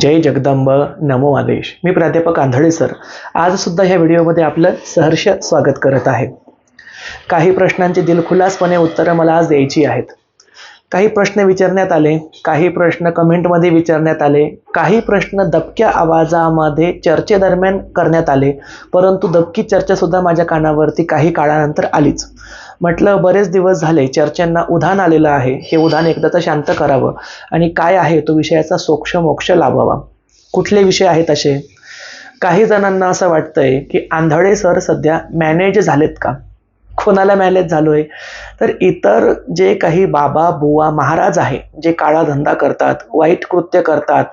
जय जगदंब नमो आदेश. मी प्राध्यापक आंधळे सर. आज सुद्धा ह्या व्हिडिओमध्ये आपलं सहर्ष स्वागत करत आहे. काही प्रश्नांची दिलखुलासपणे उत्तरं मला आज द्यायची आहेत. काही प्रश्न विचारण्यात आले काही प्रश्न कमेंटमध्ये विचारण्यात आले काही प्रश्न दबक्या आवाजामध्ये चर्चेदरम्यान करण्यात आले परंतु दबकी चर्चासुद्धा माझ्या कानावरती काही काळानंतर आलीच. म्हटलं बरेच दिवस झाले चर्चांना उधाण आलेलं आहे हे उधाण तर शांत करावं आणि काय आहे तो विषयाचा सोक्ष मोक्ष लाभावा. कुठले विषय आहेत असे? काही जणांना असं वाटतंय की आंधळे सर सध्या मॅनेज झालेत का? कोणाला मॅनेज झालोय. तर इतर जे काही बाबा बुवा महाराज आहे जे काळा धंदा करतात वाईट कृत्य करतात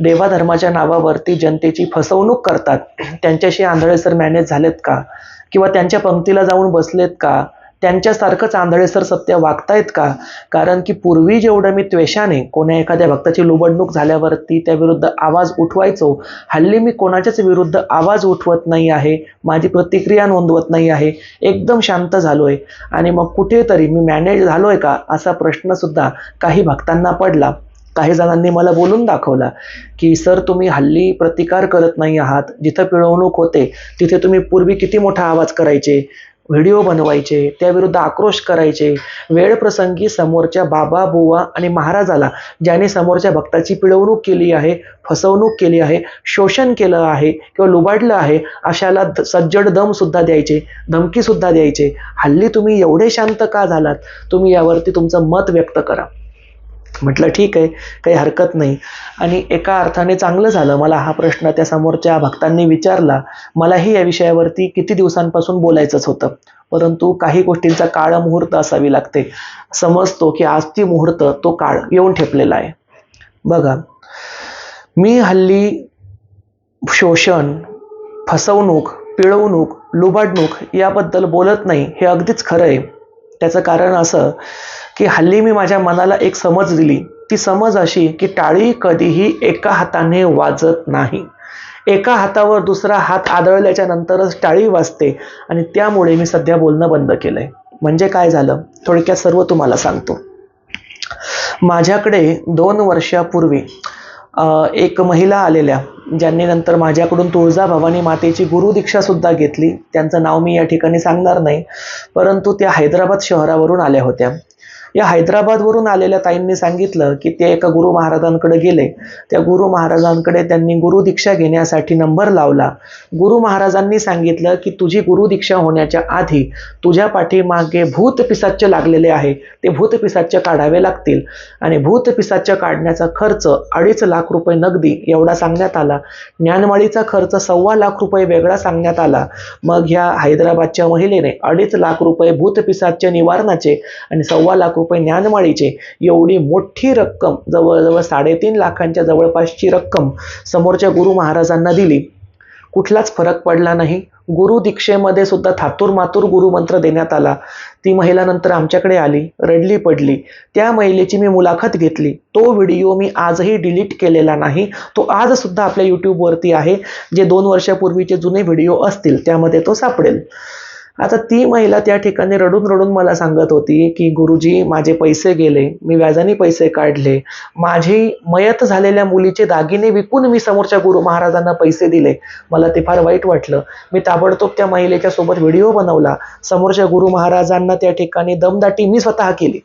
देवाधर्माच्या नावावरती जनतेची फसवणूक करतात त्यांच्याशी आंधळेसर मॅनेज झालेत का? किंवा त्यांच्या पंक्तीला जाऊन बसलेत का? त्यांच्यासारखंच आंधळेसर सत्य वागतायत का? कारण की पूर्वी जेवढं मी त्वेषाने कोण्या एखाद्या भक्ताची लुबडणूक झाल्यावरती त्या विरुद्ध आवाज उठवायचो हल्ली मी कोणाच्याच विरुद्ध आवाज उठवत नाही आहे माझी प्रतिक्रिया नोंदवत नाही आहे एकदम शांत झालो आहे आणि मग कुठेतरी मी मॅनेज झालोय का? असा प्रश्नसुद्धा काही भक्तांना पडला. काही जणांनी मला बोलून दाखवला की सर तुम्ही हल्ली प्रतिकार करत नाही आहात. जिथं पिळवणूक होते तिथे तुम्ही पूर्वी किती मोठा आवाज करायचे? व्हिडिओ बनवायचे त्याविरुद्ध आक्रोश करायचे. वेळ प्रसंगी समोरच्या बाबा बुवा आणि महाराजाला ज्याने समोरच्या भक्ताची पिळवणूक केली आहे फसवणूक केली आहे शोषण केलं आहे किंवा लुबाडलं आहे अशाला द- सज्जड दमसुद्धा द्यायचे धमकीसुद्धा द्यायचे. हल्ली तुम्ही एवढे शांत का झालात? तुम्ही यावरती तुमचं मत व्यक्त करा. म्हटलं ठीक आहे काही हरकत नाही. आणि एका अर्थाने चांगलं झालं. मला हा प्रश्न त्या समोरच्या भक्तांनी विचारला. मलाही या विषयावरती किती दिवसांपासून बोलायचंच होतं. परंतु काही गोष्टींचा काळ मुहूर्त असावी लागते. समजतो की आज ती मुहूर्त तो काळ येऊन ठेपलेला आहे. बघा मी हल्ली शोषण फसवणूक पिळवणूक लुबाडणूक याबद्दल बोलत नाही हे अगदीच खरं आहे. त्याचं कारण असं की हल्ली मी माझ्या मनाला एक समज दिली. ती समज अशी की टाळी कधीही एका हाताने वाजत नाही. एका हातावर दुसरा हात आदळल्याच्या नंतरच टाळी वाजते आणि त्यामुळे मी सध्या बोलणं बंद केलंय. म्हणजे काय झालं? थोडक्यात सर्व तुम्हाला सांगतो. माझ्याकडे दोन वर्षापूर्वी एक महिला आलेल्या ज्यांनी नंतर माझ्याकडून तुळजाभवानी मातेची गुरुदीक्षा सुद्धा घेतली. त्यांचं नाव मी या ठिकाणी सांगणार नाही परंतु त्या हैदराबाद शहरावरून आल्या होत्या. या हैदराबादवरून आलेल्या ताईंनी सांगितलं की ते एका गुरु महाराजांकडे गेले. त्या गुरु महाराजांकडे त्यांनी गुरुदीक्षा घेण्यासाठी नंबर लावला. गुरु महाराजांनी सांगितलं की तुझी गुरुदीक्षा होण्याच्या आधी तुझ्या पाठीमागे भूत पिसाच्य लागलेले आहे. ते भूत पिसाच्य काढावे लागतील. आणि भूत पिसाच्य काढण्याचा खर्च अडीच लाख रुपये नगदी एवढा सांगण्यात आला. ज्ञानमाळीचा खर्च सव्वा लाख रुपये वेगळा सांगण्यात आला. मग ह्या हैदराबादच्या महिलेने अडीच लाख रुपये भूत पिसाच्य निवारणाचे आणि सव्वा लाख रुपये ज्ञानमाळीचे एवढी मोठी रक्कम जवळजवळ साडेतीन लाखांच्या जवळपासची रक्कम समोरच्या गुरु महाराजांना दिली. कुठलाच फरक पडला नाही. गुरु दीक्षेमध्ये सुद्धा थातूर मातूर गुरुमंत्र देण्यात आला. ती महिला नंतर आमच्याकडे आली रडली पडली. त्या महिलेची मी मुलाखत घेतली. तो व्हिडिओ मी आजही डिलीट केलेला नाही. तो आज सुद्धा आपल्या यूट्यूबवरती आहे. जे दोन वर्षापूर्वीचे जुने व्हिडिओ असतील त्यामध्ये तो सापडेल. आता ती महिला त्या ठिकाणी रडून रडून मला सांगत होती की गुरुजी माझे पैसे गेले मी व्याजाने पैसे काढले. माझी मयत झालेल्या मुलीचे दागिने विकून मी समोरच्या गुरु महाराजांना पैसे दिले. मला ते फार वाईट वाटलं. मी ताबडतोब त्या महिलेच्या सोबत व्हिडिओ बनवला. समोरच्या गुरु महाराजांना त्या ठिकाणी दमदाटी मी स्वतः केली.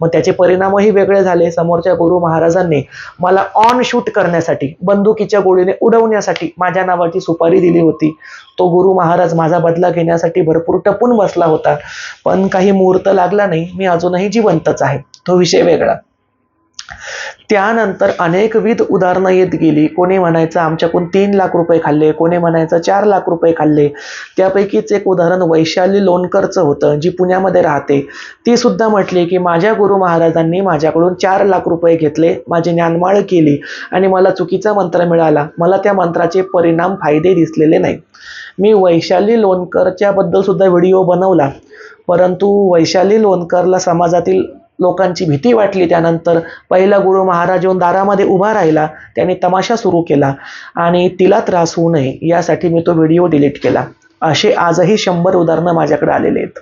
मग त्याचे परिणामही वेगळे झाले. समोरच्या गुरु महाराजांनी मला ऑन शूट करण्यासाठी बंदुकीच्या गोळीने उडवण्यासाठी माझ्या नावाची सुपारी दिली होती. तो गुरु महाराज माझा बदला घेण्यासाठी भरपूर टपून बसला होता. पण काही मुहूर्त लागला नाही. मी अजूनही जिवंतच आहे. तो विषय वेगळा. त्यानंतर अनेकविध उदाहरणं येत गेली. कोणी म्हणायचं आमच्याकडून तीन लाख रुपये खाल्ले. कोणी म्हणायचं चार लाख रुपये खाल्ले. त्यापैकीच एक उदाहरण वैशाली लोणकरचं होतं जी पुण्यामध्ये राहते. ती सुद्धा म्हटली की माझ्या गुरु महाराजांनी माझ्याकडून चार लाख रुपये घेतले माझी ज्ञानमाळ केली आणि मला चुकीचा मंत्र मिळाला. मला त्या मंत्राचे परिणाम फायदे दिसलेले नाही. मी वैशाली लोणकरच्या बद्दल सुद्धा व्हिडिओ बनवला. परंतु वैशाली लोणकरला समाजातील लोकांची भीती वाटली. त्यानंतर पहिला गुरु महाराज येऊन दारामध्ये उभा राहिला. त्याने तमाशा सुरू केला आणि तिला त्रास होऊ नये यासाठी मी तो व्हिडिओ डिलीट केला. असे आजही शंभर उदाहरणं माझ्याकडे आलेले आहेत.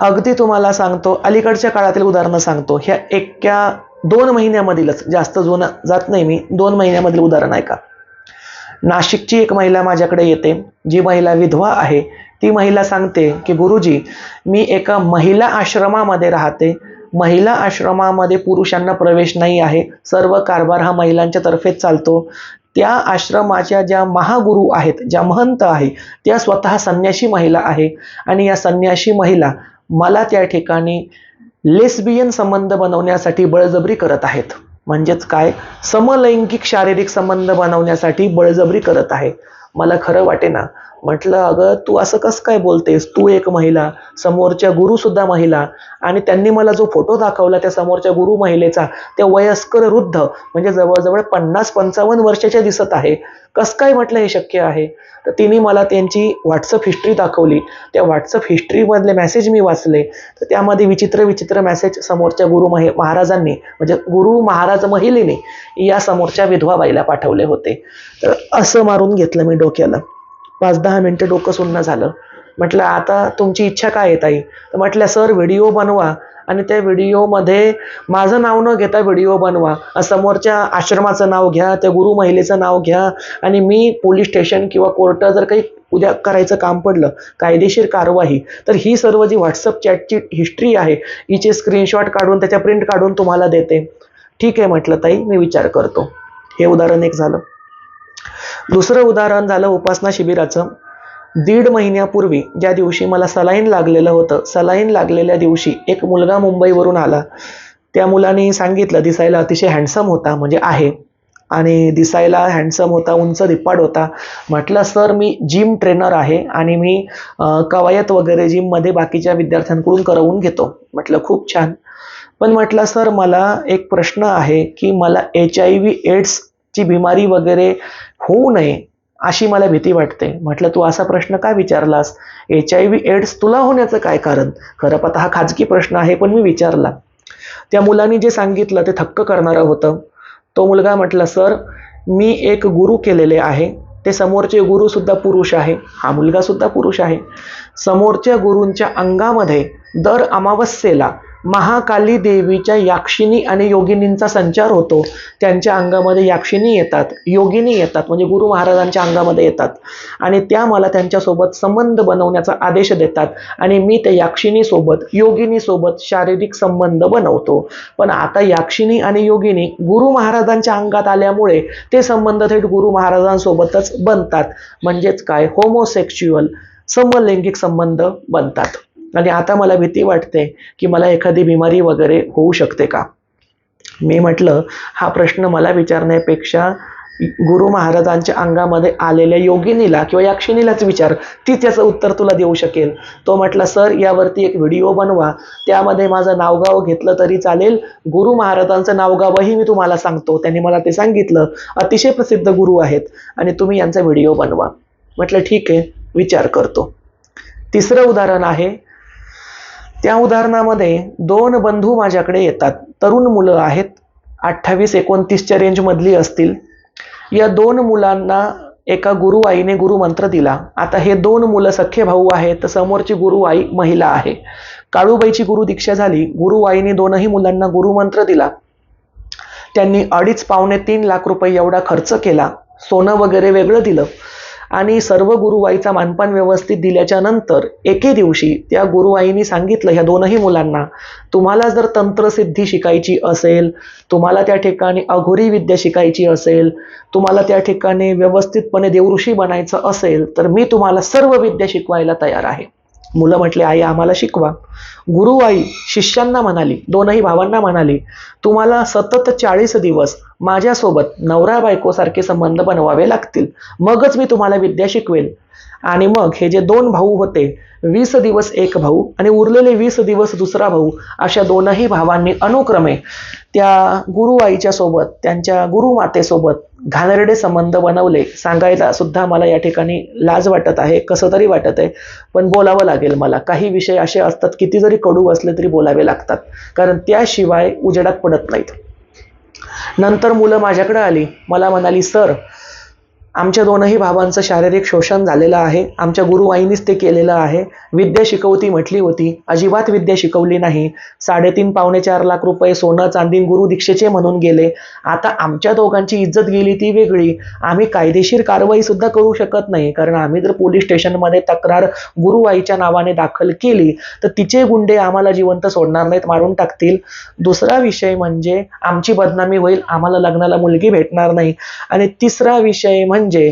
अगदी तुम्हाला सांगतो अलीकडच्या काळातील उदाहरणं सांगतो. ह्या एक्क्या दोन महिन्यामधीलच जास्त जुनं जात नाही मी दोन महिन्यामधील उदाहरण आहे का? नाशिकची एक महिला माझ्याकडे येते. जी महिला विधवा आहे. ती महिला सांगते की गुरुजी मी एका महिला आश्रमामध्ये राहते. महिला आश्रमामध्ये पुरुषांना प्रवेश नाही आहे. सर्व कारभार हा महिलांच्या तर्फेच चालतो. त्या आश्रमाच्या ज्या महागुरू आहेत ज्या महंत आहे त्या स्वतः संन्याशी महिला आहे. आणि या संन्याशी महिला मला त्या ठिकाणी लेस्बियन संबंध बनवण्यासाठी बळजबरी करत आहेत. म्हणजेच काय? समलैंगिक शारीरिक संबंध बनवण्यासाठी बळजबरी करत आहे. मला खरं वाटे ना म्हटलं अगं तू असं कसं काय बोलतेस? तू एक महिला समोरच्या गुरुसुद्धा महिला. आणि त्यांनी मला जो फोटो दाखवला त्या समोरच्या गुरु महिलेचा त्या वयस्कर वृद्ध म्हणजे जवळजवळ पन्नास पंचावन्न वर्षाच्या दिसत आहे. कसं काय म्हटलं हे शक्य आहे? तर तिने मला त्यांची व्हॉट्सअप हिस्ट्री दाखवली. त्या व्हॉट्सअप हिस्ट्रीमधले मेसेज मी वाचले. तर त्यामध्ये विचित्र विचित्र मेसेज समोरच्या गुरु महे महाराजांनी म्हणजे गुरु महाराज महिलेने या समोरच्या विधवा बाईला पाठवले होते. तर असं मारून घेतलं मी डोक्याला. पाच दहा मिनटं डोकं सुन्न झालं. म्हटलं आता तुमची इच्छा काय आहे ताई? तर म्हटलं सर व्हिडिओ बनवा आणि त्या व्हिडिओमध्ये माझं नाव न घेता व्हिडिओ बनवा. समोरच्या आश्रमाचं नाव घ्या त्या गुरु महिलेचं नाव घ्या आणि मी पोलीस स्टेशन किंवा कोर्ट जर काही उद्या करायचं काम पडलं कायदेशीर कारवाई तर ही सर्व जी व्हॉट्सअप चॅटची हिस्ट्री आहे हिचे स्क्रीनशॉट काढून त्याच्या प्रिंट काढून तुम्हाला देते. ठीक आहे म्हटलं ताई मी विचार करतो. हे उदाहरण एक झालं. दुसरं उदाहरण झालं उपासना शिबिराचं. दीड महिन्यापूर्वी ज्या दिवशी मला सलाईन लागलेलं होतं सलाईन लागलेल्या दिवशी एक मुलगा मुंबईवरून आला. त्या मुलाने सांगितलं दिसायला अतिशय हँडसम होता म्हणजे आहे. आणि दिसायला हँडसम होता उंच रिपाड होता. म्हटलं सर मी जिम ट्रेनर आहे आणि मी कवायत वगैरे जिममध्ये बाकीच्या विद्यार्थ्यांकडून करवून घेतो. म्हटलं खूप छान. पण म्हटलं सर मला एक प्रश्न आहे की मला एच आय व्ही ची बिमारी वगैरे होऊ नये अशी मला भीती वाटते. म्हटलं तू असा प्रश्न का विचारलास? एच आय व्ही एड्स तुला होण्याचं काय कारण? खरं पाहता हा खाजगी प्रश्न आहे पण मी विचारला. त्या मुलांनी जे सांगितलं ते थक्क करणारं होतं. तो मुलगा म्हटला सर मी एक गुरु केलेले आहे. ते समोरचे गुरुसुद्धा पुरुष आहे. हा मुलगासुद्धा पुरुष आहे. समोरच्या गुरूंच्या अंगामध्ये दर अमावस्येला महाकाली देवीच्या याक्षिणी आणि योगिनींचा संचार होतो. त्यांच्या अंगामध्ये याक्षिणी येतात योगिनी येतात म्हणजे गुरु महाराजांच्या अंगामध्ये येतात. आणि त्या मला त्यांच्यासोबत संबंध बनवण्याचा आदेश देतात. आणि मी त्या याक्षिणीसोबत योगिनीसोबत शारीरिक संबंध बनवतो. पण आता याक्षिणी आणि योगिनी गुरु महाराजांच्या अंगात आल्यामुळे ते संबंध थेट गुरु महाराजांसोबतच बनतात. म्हणजेच काय? होमोसेक्च्युअल समलैंगिक संबंध बनतात. आणि आता मला भीती वाटते की मला एखादी बिमारी वगैरे होऊ शकते का? मी म्हटलं हा प्रश्न मला विचारण्यापेक्षा गुरु महाराजांच्या अंगामध्ये आलेल्या योगिनीला किंवा याक्षिणीलाच विचार. ती त्याचं उत्तर तुला देऊ शकेल. तो म्हटला सर यावरती एक व्हिडिओ बनवा. त्यामध्ये माझं नावगाव घेतलं तरी चालेल. गुरु महाराजांचं नावगावही मी तुम्हाला सांगतो. त्यांनी मला ते सांगितलं. अतिशय प्रसिद्ध गुरु आहेत आणि तुम्ही यांचा व्हिडिओ बनवा. म्हटलं ठीक आहे विचार करतो. तिसरं उदाहरण आहे त्या उदाहरणामध्ये दोन बंधू माझ्याकडे येतात. तरुण मुलं आहेत. अठ्ठावीस एकोणतीसच्या रेंजमधली असतील. या दोन मुलांना एका गुरुआईने गुरुमंत्र दिला. आता हे दोन मुलं सख्खे भाऊ आहेत. तर समोरची गुरुआई महिला आहे. काळूबाईची गुरु दीक्षा झाली. गुरुआईने दोनही मुलांना गुरुमंत्र दिला. त्यांनी अडीच पावणे तीन लाख रुपये एवढा खर्च केला. सोनं वगैरे वेगळं दिलं. आणि सर्व गुरुवाईचा मानपान व्यवस्थित दिल्याच्या नंतर एके दिवशी त्या गुरुवाईनी सांगितलं ह्या दोनही मुलांना तुम्हाला जर तंत्रसिद्धी शिकायची असेल तुम्हाला त्या ठिकाणी अघोरी विद्या शिकायची असेल तुम्हाला त्या ठिकाणी व्यवस्थितपणे देवऋषी बनायचं असेल तर मी तुम्हाला सर्व विद्या शिकवायला तयार आहे. मुलं म्हटले आई आम्हाला शिकवा. गुरु आई शिष्यांना म्हणाली दोनही भावांना म्हणाली तुम्हाला सतत चाळीस दिवस माझ्यासोबत नवरा बायकोसारखे संबंध बनवावे लागतील. मगच मी तुम्हाला विद्या शिकवेल. आणि मग हे जे दोन भाऊ होते वीस दिवस एक भाऊ आणि उरलेले वीस दिवस दुसरा भाऊ अशा दोनही भावांनी अनुक्रमे त्या गुरुआईच्या सोबत त्यांच्या गुरुमातेसोबत घाणेरडे संबंध बनवले. सांगायला सुद्धा मला या ठिकाणी लाज वाटत आहे कसं तरी वाटत आहे पण बोलावं लागेल मला. काही विषय असे असतात किती जरी कडू असले तरी बोलावे लागतात कारण त्याशिवाय उजेडात पडत नाहीत. नंतर मुलं माझ्याकडे आली. मला म्हणाली सर आमच्या दोनही भावांचं शारीरिक शोषण झालेलं आहे. आमच्या गुरुवाईनीच ते केलेलं आहे. विद्या शिकवती म्हटली होती. अजिबात विद्या शिकवली नाही. साडेतीन पावणे चार लाख रुपये सोनं चांदी गुरु दीक्षेचे म्हणून गेले. आता आमच्या दोघांची इज्जत गेली ती वेगळी. आम्ही कायदेशीर कारवाई सुद्धा करू शकत नाही. कारण आम्ही जर पोलीस स्टेशनमध्ये तक्रार गुरुवाईच्या नावाने दाखल केली तर तिचे गुंडे आम्हाला जिवंत सोडणार नाहीत मारून टाकतील. दुसरा विषय म्हणजे आमची बदनामी होईल. आम्हाला लग्नाला मुलगी भेटणार नाही. आणि तिसरा विषय म्हणजे म्हणजे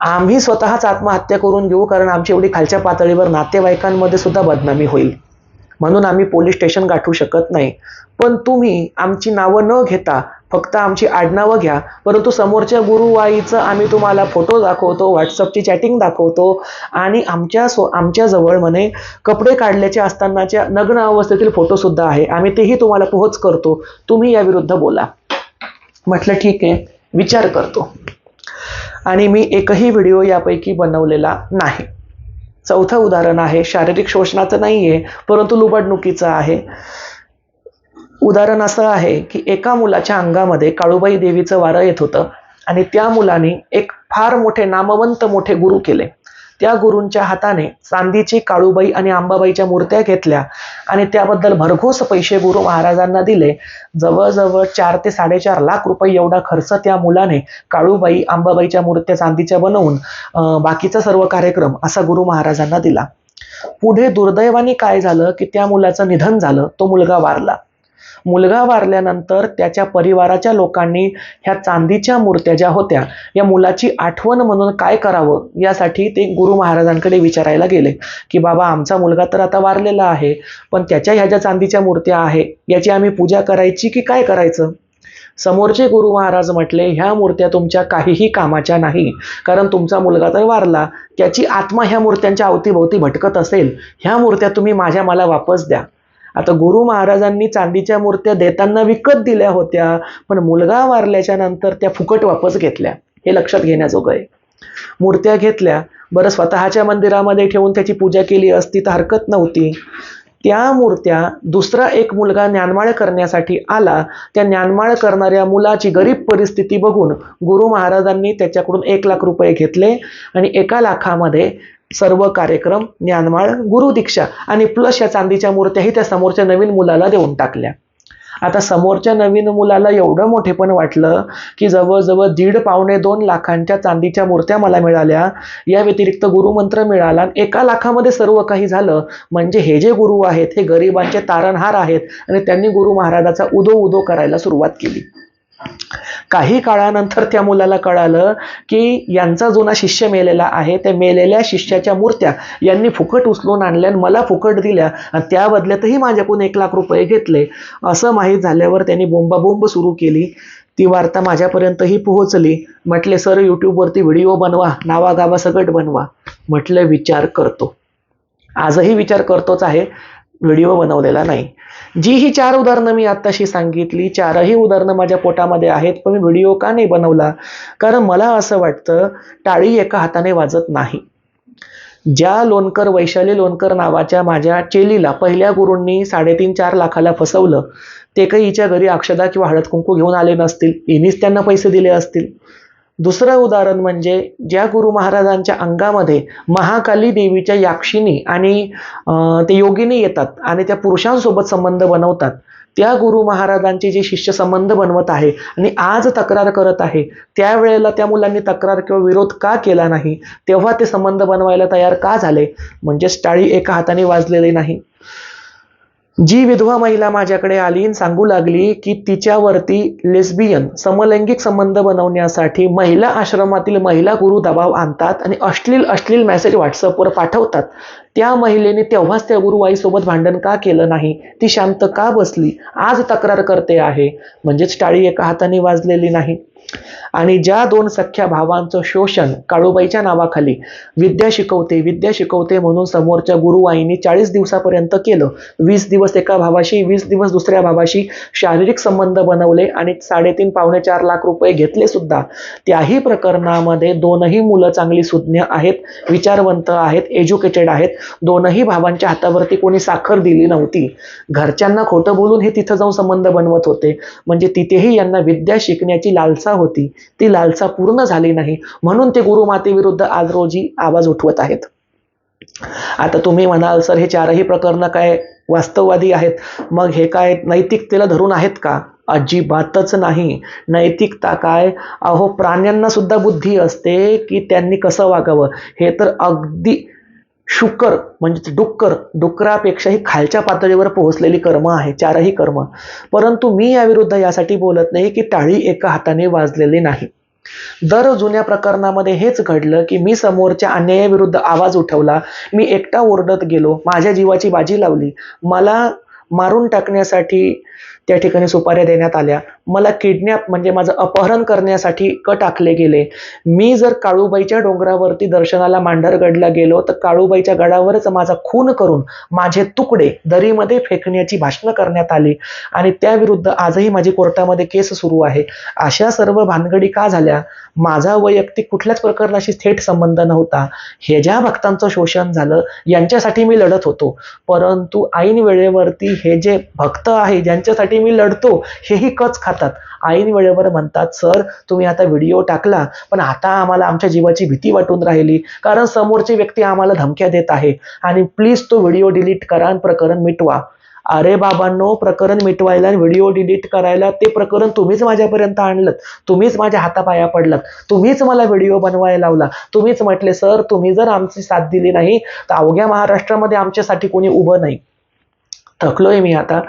आम्ही स्वतःच आत्महत्या करून घेऊ कारण आमची एवढी खालच्या पातळीवर नातेवाईकांमध्ये सुद्धा बदनामी होईल. म्हणून आम्ही पोलीस स्टेशन गाठू शकत नाही. पण तुम्ही आमची नावं न घेता फक्त आमची आडनावं घ्या. परंतु समोरच्या गुरुवाईचं आम्ही तुम्हाला फोटो दाखवतो व्हॉट्सअपची चॅटिंग दाखवतो आणि आमच्या सो आमच्याजवळ म्हणे कपडे काढल्याचे असतानाच्या नग्न अवस्थेतील फोटोसुद्धा आहे. आम्ही तेही तुम्हाला पोहोच करतो. तुम्ही याविरुद्ध बोला. म्हटलं ठीक आहे. विचार करतो. आणि मी एकही व्हिडिओ यापैकी बनवलेला नाही. चौथं उदाहरण आहे शारीरिक शोषणाचं नाही आहे परंतु लुबाडणुकीचं आहे. उदाहरण असं आहे की एका मुलाच्या अंगामध्ये काळूबाई देवीचं वारं येत होतं आणि त्या मुलाने एक फार मोठे नामवंत मोठे गुरु केले. त्या गुरूंच्या हाताने चांदीची काळूबाई आणि आंबाबाईच्या मूर्त्या घेतल्या आणि त्याबद्दल भरघोस पैसे गुरु महाराजांना दिले. जवळजवळ चार ते साडेचार लाख रुपये एवढा खर्च त्या मुलाने काळूबाई आंबाबाईच्या मूर्त्या चांदीच्या बनवून बाकीचा सर्व कार्यक्रम असा गुरु महाराजांना दिला. पुढे दुर्दैवाने काय झालं की त्या मुलाचं निधन झालं तो मुलगा वारला. मुलगा वारल्यानंतर त्याच्या परिवाराच्या लोकांनी ह्या चांदीच्या मूर्त्या ज्या होत्या या मुलाची आठवण म्हणून काय करावं यासाठी ते गुरु महाराजांकडे विचारायला गेले की बाबा आमचा मुलगा तर आता वारलेला आहे पण त्याच्या ह्या ज्या चांदीच्या मूर्त्या आहे याची आम्ही पूजा करायची की काय करायचं? समोरचे गुरु महाराज म्हटले ह्या मूर्त्या तुमच्या काहीही कामाच्या नाही कारण तुमचा मुलगा तर वारला त्याची आत्मा ह्या मूर्त्यांच्या अवतीभोवती भटकत असेल ह्या मूर्त्या तुम्ही माझ्या मला वापस द्या. आता गुरु महाराजांनी चांदीच्या मूर्त्या देताना विकत दिल्या होत्या पण मुलगा वारल्याच्या नंतर त्या फुकट वापस घेतल्या. हे लक्षात घेण्याजोगं आहे. मूर्त्या घेतल्या. बरं स्वतःच्या मंदिरामध्ये ठेवून त्याची पूजा केली असती तर हरकत नव्हती. त्या मूर्त्या दुसरा एक मुलगा ज्ञानमाळ करण्यासाठी आला. त्या ज्ञानमाळ करणाऱ्या मुलाची गरीब परिस्थिती बघून गुरु महाराजांनी त्याच्याकडून एक लाख रुपये घेतले आणि एका लाखामध्ये सर्व कार्यक्रम ज्ञानमाळ गुरुदीक्षा आणि प्लस या चांदीच्या मूर्त्याही त्या समोरच्या नवीन मुलाला देऊन टाकल्या. आता समोरच्या नवीन मुलाला एवढं मोठेपण वाटलं की जवळजवळ दीड पावणे दोन लाखांच्या चांदीच्या मूर्त्या मला मिळाल्या. या व्यतिरिक्त गुरुमंत्र मिळाला. एका लाखामध्ये सर्व काही झालं. म्हणजे हे जे गुरु आहेत हे गरिबांचे तारणहार आहेत आणि त्यांनी गुरु महाराजाचा उदो उदो करायला सुरुवात केली. काही काळानंतर त्या मुलाला कळालं की यांचा जुना शिष्य मेलेला आहे. त्या मेलेल्या शिष्याच्या मूर्त्या यांनी फुकट उचलून आणल्या आणि मला फुकट दिल्या आणि त्या बदल्यातही माझ्याकडून एक लाख रुपये घेतले. असं माहीत झाल्यावर त्यांनी बोंबाबोंब सुरू केली. ती वार्ता माझ्यापर्यंतही पोहोचली. म्हटले सर यूट्यूबवरती व्हिडिओ बनवा नावागावा सकट बनवा. म्हटलं विचार करतो. आजही विचार करतोच आहे. व्हिडिओ बनवलेला नाही. जी ही चार उदाहरणं मी आत्ताशी सांगितली चारही उदाहरणं माझ्या पोटामध्ये आहेत पण मी व्हिडिओ का नाही बनवला? कारण मला असं वाटतं टाळी एका हाताने वाजत नाही. ज्या लोणकर वैशाली लोणकर नावाच्या माझ्या चेलीला पहिल्या गुरूंनी साडेतीन चार लाखाला फसवलं ते काही हिच्या घरी अक्षदा किंवा हळद कुंकू घेऊन आले नसतील. हिनीच त्यांना पैसे दिले असतील. दुसरं उदाहरण म्हणजे ज्या गुरु महाराजांच्या अंगामध्ये महाकाली देवीच्या याक्षिणी आणि ते योगिनी येतात आणि त्या पुरुषांसोबत संबंध बनवतात त्या गुरु महाराजांचे जे शिष्य संबंध बनवत आहे आणि आज तक्रार करत आहे त्यावेळेला त्या मुलांनी तक्रार किंवा विरोध का केला नाही तेव्हा ते संबंध बनवायला तयार का झाले? म्हणजेच टाळी एका हाताने वाजलेली नाही. जी विधवा महिला माझ्याकडे आली आणि सांगू लागली की तिच्यावरती लेस्बियन समलैंगिक संबंध बनवण्यासाठी महिला आश्रमातील महिला गुरु दबाव आणतात आणि अश्लील अश्लील मेसेज व्हॉट्सअपवर पाठवतात. त्या महिलेने तेव्हाच त्या गुरुवाईसोबत भांडण का केलं नाही? ती शांत का बसली? आज तक्रार करते आहे. म्हणजेच टाळी एका हाताने वाजलेली नाही. आणि ज्या दोन सख्या भावांचं शोषण काळूबाईच्या नावाखाली विद्या शिकवते विद्या शिकवते म्हणून समोरच्या गुरुवाईनी चाळीस दिवसापर्यंत केलं. वीस दिवस एका भावाशी वीस दिवस दुसऱ्या भावाशी शारीरिक संबंध बनवले आणि साडेतीन पावणे चार लाख रुपये घेतले सुद्धा. त्याही प्रकरणामध्ये दोनही मुलं चांगली सुज्ञ आहेत विचारवंत आहेत एज्युकेटेड आहेत. दोनही भावांच्या हातावरती कोणी साखर दिली नव्हती. घरच्यांना खोटं बोलून हे तिथं जाऊन संबंध बनवत होते. म्हणजे तिथेही यांना विद्या शिकण्याची लालसा होती. ती लालसा पूर्ण झाली नाही. म्हणून ते गुरुमातेविरुद्ध आज रोजी आवाज उठवत आहेत. आता तुम्ही म्हणाल सर हे चारही प्रकरणं काय वास्तववादी आहेत? मग हे काय नैतिकतेला धरून आहेत का? अजिबातच नाही. नैतिकता काय? अहो प्राण्यांना सुद्धा बुद्धी असते की त्यांनी कसं वागावं? हे तर अगदी शुकर म्हणजे डुक्कर डुकरापेक्षाही खालच्या पातळीवर पोहोचलेली कर्म आहे चारही कर्म. परंतु मी याविरुद्ध यासाठी बोलत नाही की टाळी एका हाताने वाजलेली नाही. दर जुन्या प्रकरणामध्ये हेच घडलं की मी समोरच्या अन्यायाविरुद्ध आवाज उठवला. मी एकटा ओरडत गेलो. माझ्या जीवाची बाजी लावली. मला मारून टाकण्यासाठी त्या ठिकाणी सुपाऱ्या देण्यात आल्या. मला किडनॅप म्हणजे माझं अपहरण करण्यासाठी क टाकले गेले. मी जर काळूबाईच्या डोंगरावरती दर्शनाला मांढरगडला गेलो तर काळूबाईच्या गडावरच माझा खून करून माझे तुकडे दरीमध्ये फेकण्याची भाषणं करण्यात आली. आणि त्याविरुद्ध आजही माझी कोर्टामध्ये केस सुरू आहे. अशा सर्व भानगडी का झाल्या? माझा वैयक्तिक कुठल्याच प्रकरणाशी थेट संबंध नव्हता. हे ज्या भक्तांचं शोषण झालं यांच्यासाठी मी लढत होतो. परंतु ऐन वेळेवरती हे जे भक्त आहे ज्यांच्यासाठी मी लढतो हेही कच खातात. आईन वेळेवर म्हणतात सर तुम्ही आता व्हिडिओ टाकला पण आता आम्हाला आमच्या जीवाची भीती वाटून राहिली. कारण समोरची व्यक्ती आम्हाला धमक्या देत आहे. आणि प्लीज तो व्हिडिओ डिलीट करा आणि प्रकरण मिटवा. अरे बाबांनो प्रकरण मिटवायला आणि व्हिडिओ डिलीट करायला ते प्रकरण तुम्हीच माझ्यापर्यंत आणलं तुम्हीच माझ्या हातापाया पडलात. तुम्हीच मला व्हिडिओ बनवायला लावला. तुम्हीच म्हटले सर तुम्ही जर आमची साथ दिली नाही तर अवघ्या महाराष्ट्रामध्ये आमच्यासाठी कोणी उभं नाही. थकलो आहे मी आता.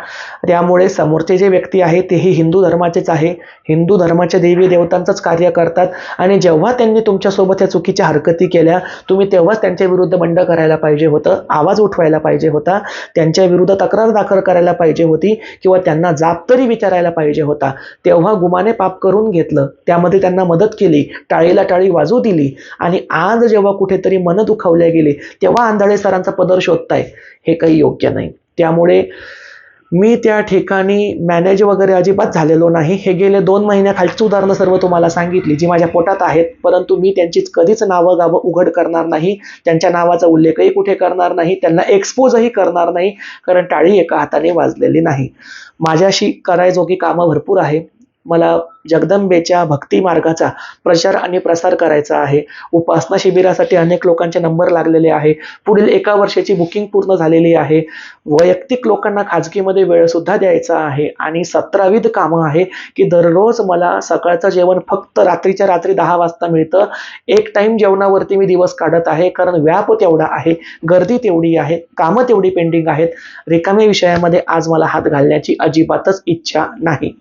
त्यामुळे समोरचे जे व्यक्ती आहे तेही हिंदू धर्माचेच आहे. हिंदू धर्माच्या देवी देवतांचंच कार्य करतात. आणि जेव्हा त्यांनी तुमच्यासोबत या चुकीच्या हरकती केल्या तुम्ही तेव्हाच त्यांच्या विरुद्ध बंड करायला पाहिजे होतं आवाज उठवायला पाहिजे होता त्यांच्या विरुद्ध तक्रार दाखल करायला पाहिजे होती किंवा त्यांना जाब तरी विचारायला पाहिजे होता. तेव्हा गुमाने पाप करून घेतलं. त्यामध्ये त्यांना मदत केली टाळीला टाळी वाजू दिली. आणि आज जेव्हा कुठेतरी मन दुखावल्या गेली तेव्हा आंधळे सरांचा पदर शोधताय. हे काही योग्य नाही. त्यामुळे मी त्या ठिकाणी मॅनेज वगैरे अजिबात झालेलो नाही. हे गेले दोन महिन्याखालची उदाहरणं सर्व तुम्हाला सांगितली जी माझ्या पोटात आहेत. परंतु मी त्यांचीच कधीच नावं गावं उघड करणार नाही. त्यांच्या नावाचा उल्लेखही कुठे करणार नाही. त्यांना एक्सपोजही करणार नाही. कारण टाळी एका हाताने वाजलेली नाही. माझ्याशी करायजोगी कामं भरपूर आहे. मला जगदंबेच्या भक्ती मार्गाचा प्रचार आणि प्रसार करायचा आहे. उपासना शिबिरासाठी अनेक लोकांचे नंबर लागलेले आहे. पुढील एका वर्षाची बुकिंग पूर्ण झालेली आहे. वैयक्तिक लोकांना खाजगीमध्ये वेळ सुद्धा द्यायचा आहे. आणि सतराविध कामं आहे की दररोज मला सकाळचं जेवण फक्त रात्रीच्या रात्री दहा वाजता मिळतं. एक टाइम जेवणावरती मी दिवस काढत आहे. कारण व्याप तेवढा आहे. गर्दी तेवढी आहे. कामं तेवढी पेंडिंग आहेत. रिकाम्या विषयामध्ये आज मला हात घालण्याची अजिबातच इच्छा नाही.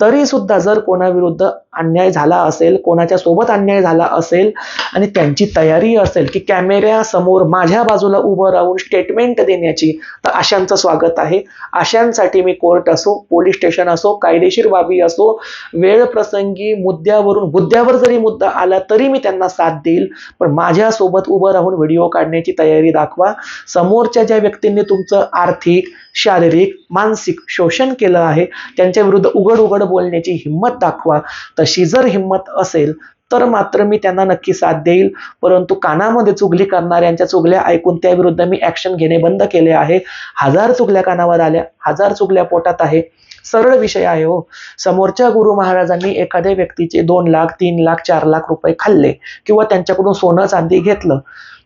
तरी सुद्धा जर कोणाविरुद्ध अन्याय झाला असेल कोणाच्या सोबत अन्याय झाला असेल आणि त्यांची तयारी असेल की कॅमेऱ्यासमोर माझ्या बाजूला उभं राहून स्टेटमेंट देण्याची तर अशांचं स्वागत आहे. अशांसाठी मी कोर्ट असो पोलीस स्टेशन असो कायदेशीर बाबी असो वेळ प्रसंगी मुद्द्यावरून मुद्द्यावर जरी मुद्दा आला तरी मी त्यांना साथ देईल. पण माझ्यासोबत उभं राहून व्हिडिओ काढण्याची तयारी दाखवा. समोरच्या ज्या व्यक्तींनी तुमचं आर्थिक शारीरिक मानसिक शोषण केलं आहे. त्यांच्या विरुद्ध उघड उघड बोलण्याची हिंमत दाखवा. तशी जर हिंमत असेल तर मात्र मी त्यांना नक्की साथ देईल. परंतु कानामध्ये चुगली करणाऱ्यांच्या चुगल्या ऐकून त्याविरुद्ध मी ॲक्शन घेणे बंद केले आहे. हजार चुगल्या कानावर आल्या. हजार चुगल्या पोटात आहे. सरळ विषय आहे हो. समोरच्या गुरु महाराजांनी एखाद्या व्यक्तीचे दोन लाख तीन लाख चार लाख रुपये खाल्ले किंवा त्यांच्याकडून सोनं चांदी घेतलं.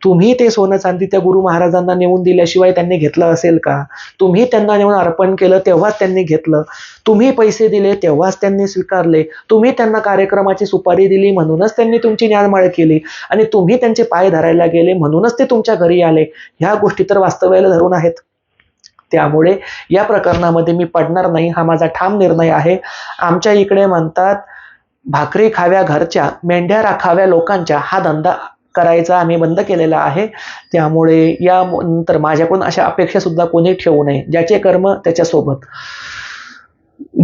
तुम्ही ते सोनं चांदी त्या गुरु महाराजांना नेऊन दिल्याशिवाय त्यांनी घेतलं असेल का? तुम्ही त्यांना नेऊन अर्पण केलं तेव्हाच त्यांनी घेतलं. तुम्ही पैसे दिले तेव्हाच त्यांनी स्वीकारले. तुम्ही त्यांना कार्यक्रमाची सुपारी दिली म्हणूनच त्यांनी तुमची ज्ञानमाळ केली. आणि तुम्ही त्यांचे पाय धरायला गेले म्हणूनच ते तुमच्या घरी आले. ह्या गोष्टी तर वास्तव्याला धरून आहेत. त्यामुळे या प्रकरणामध्ये मी पडणार नाही हा माझा ठाम निर्णय आहे. आमच्या इकडे म्हणतात भाकरी खाव्या घरच्या मेंढ्या राखाव्या लोकांच्या हा धंदा करायचा आम्ही बंद केलेला आहे. त्यामुळे या नंतर माझ्याकडून अशा अपेक्षा सुद्धा कोणी ठेवू नये ज्याचे कर्म त्याच्यासोबत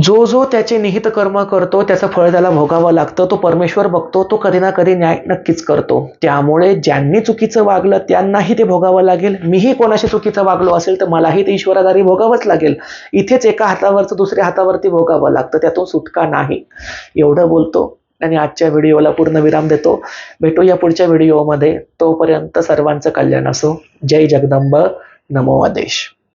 जो जो त्याचे निहित कर्म करतो त्याचं फळ त्याला भोगावं लागतं तो परमेश्वर बघतो तो कधी ना कधी न्याय नक्कीच करतो. त्यामुळे ज्यांनी चुकीचं वागलं त्यांनाही ते भोगावं लागेल. मीही कोणाशी चुकीचं वागलो असेल तर मलाही ते ईश्वरादारी भोगावंच लागेल. इथेच एका हातावरचं दुसऱ्या हातावरती भोगावं लागतं त्यातून सुटका नाही. एवढं बोलतो. आणि आजच्या व्हिडिओला पूर्ण विराम देतो. भेटूया पुढच्या व्हिडिओमध्ये. तोपर्यंत सर्वांचं कल्याण असो. जय जगदंब. नमो आदेश.